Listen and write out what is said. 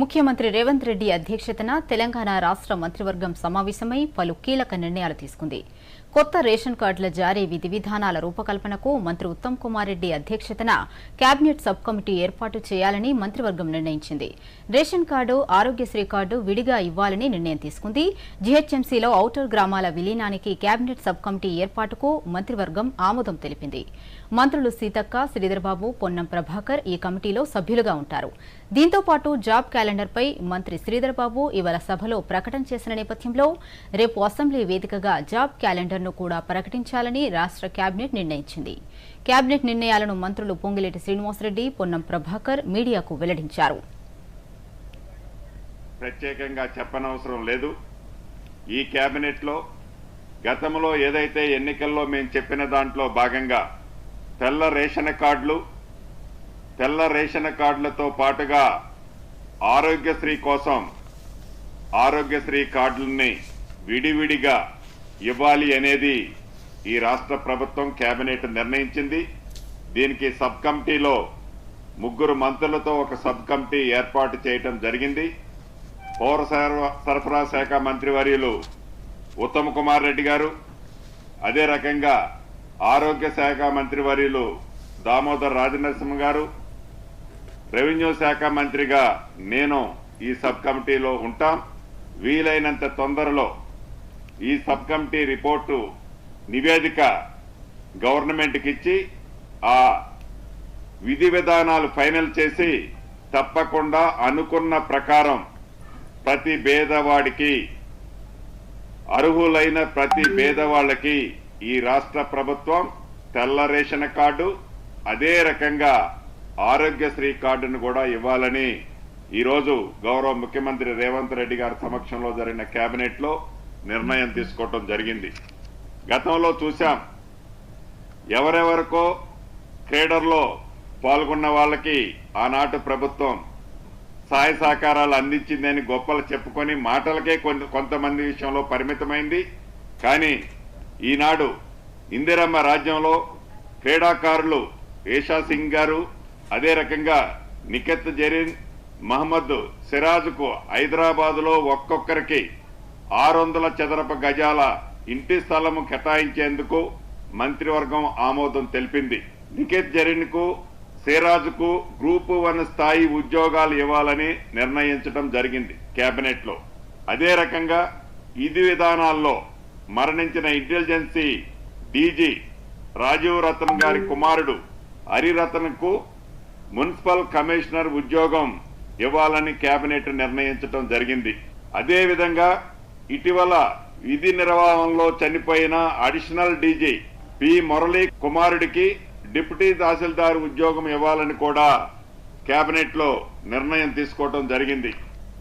ముఖ్యమంత్రి రేవంత్ రెడ్డి అధ్యక్షతన తెలంగాణ రాష్ట్ర మంత్రివర్గం సమావేశమై పలు కీలక నిర్ణయాలు తీసుకుంది. కొత్త రేషన్ కార్డుల జారీ విధి విధానాల రూపకల్పనకు మంత్రి ఉత్తమ్ కుమార్ రెడ్డి అధ్యక్షతన కేబినెట్ సబ్ కమిటీ ఏర్పాటు చేయాలని మంత్రివర్గం నిర్ణయించింది. రేషన్ కార్డు ఆరోగ్యశ్రీ కార్డు విడిగా ఇవ్వాలని నిర్ణయం తీసుకుంది. జీహెచ్ఎంసీలో ఔటర్ గ్రామాల విలీనానికి కేబినెట్ సబ్ కమిటీ ఏర్పాటుకు మంత్రివర్గం ఆమోదం తెలిపింది. మంత్రులు సీతక్క శ్రీధర్బాబు పొన్నం ప్రభాకర్ ఈ కమిటీలో సభ్యులుగా ఉంటారు. దీంతో పాటు జాబ్ క్యాలెండర్పై మంత్రి శ్రీధర్బాబు ఇవాళ సభలో ప్రకటన చేసిన నేపథ్యంలో రేపు అసెంబ్లీ వేదికగా జాబ్ క్యాలెండర్ను కూడా ప్రకటించాలని రాష్ట్ర కేబినెట్ నిర్ణయించింది. కేబినెట్ నిర్ణయాలను మంత్రులు పొంగిలేటి శ్రీనివాసరెడ్డి పొన్నం ప్రభాకర్ మీడియాకు వెల్లడించారు. ప్రత్యేకంగా చెప్పనవసరం లేదు. ఈ కేబినెట్లో గతంలో ఏదైతే ఎన్నికల్లో మేము చెప్పిన దాంట్లో భాగంగా తెల్ల రేషన్ కార్డులు తెల్ల రేషన్ కార్డులతో పాటుగా ఆరోగ్యశ్రీ కోసం ఆరోగ్యశ్రీ కార్డులని విడివిడిగా ఇవ్వాలి అనేది ఈ రాష్ట్ర ప్రభుత్వం కేబినెట్ నిర్ణయించింది. దీనికి సబ్ కమిటీలో ముగ్గురు మంత్రులతో ఒక సబ్ కమిటీ ఏర్పాటు చేయటం జరిగింది. పౌర సరఫరా- సరఫరా శాఖ మంత్రివర్యులు ఉత్తమ్ కుమార్ రెడ్డి గారు అదే రకంగా ఆరోగ్య శాఖ మంత్రివర్యులు దామోదర్ రాజనరసింహ గారు రెవెన్యూ శాఖ మంత్రిగా నేను ఈ సబ్ కమిటీలో ఉంటాం. వీలైనంత తొందరలో ఈ సబ్ కమిటీ రిపోర్టు నివేదిక గవర్నమెంట్కి ఇచ్చి ఆ విధి విధానాలు ఫైనల్ చేసి తప్పకుండా అనుకున్న ప్రకారం ప్రతి పేదవాడికి అర్హులైన ప్రతి పేదవాళ్ళకి ఈ రాష్ట్ర ప్రభుత్వం తెల్ల రేషన్ కార్డు అదే రకంగా ఆరోగ్యశ్రీ కార్డును కూడా ఇవ్వాలని ఈరోజు గౌరవ ముఖ్యమంత్రి రేవంత్ రెడ్డి గారి సమక్షంలో జరిగిన కేబినెట్లో నిర్ణయం తీసుకోవటం జరిగింది. గతంలో చూశాం ఎవరెవరికో క్రీడల్లో పాల్గొన్న వాళ్ళకి ఆనాటి ప్రభుత్వం సహాయ సహకారాలు అందించిందని గొప్పలు చెప్పుకొని మాటలకే కొంతమంది విషయంలో పరిమితమైంది. కానీ ఈనాడు ఇందిరమ్మ రాజ్యంలో క్రీడాకారులు ఏషా సింగ్ గారు అదే రకంగా నికెత్ జరీన్ మహమ్మద్ సిరాజ్కు హైదరాబాదులో ఒక్కొక్కరికి ఆరు వందల చదరపు గజాల ఇంటి స్థలము కేటాయించేందుకు మంత్రివర్గం ఆమోదం తెలిపింది. నికెత్ జరీన్కు సిరాజ్కు గ్రూప్ వన్ స్థాయి ఉద్యోగాలు ఇవ్వాలని నిర్ణయించడం జరిగింది కేబినెట్లో అదే రకంగా ఇది విధానాల్లో మరణించిన ఇంటెలిజెన్సీ డీజీ రాజీవ్ రతన్ గారి కుమారుడు హరిరతన్కు మున్సిపల్ కమిషనర్ ఉద్యోగం ఇవ్వాలని కేబినెట్ నిర్ణయించడం జరిగింది. అదేవిధంగా ఇటీవల విధి నిర్వహణలో చనిపోయిన అడిషనల్ డీజీ పి. మురళీ కుమారుడికి డిప్యూటీ తహసీల్దార్ ఉద్యోగం ఇవ్వాలని కూడా కేబినెట్లో నిర్ణయం తీసుకోవడం జరిగింది.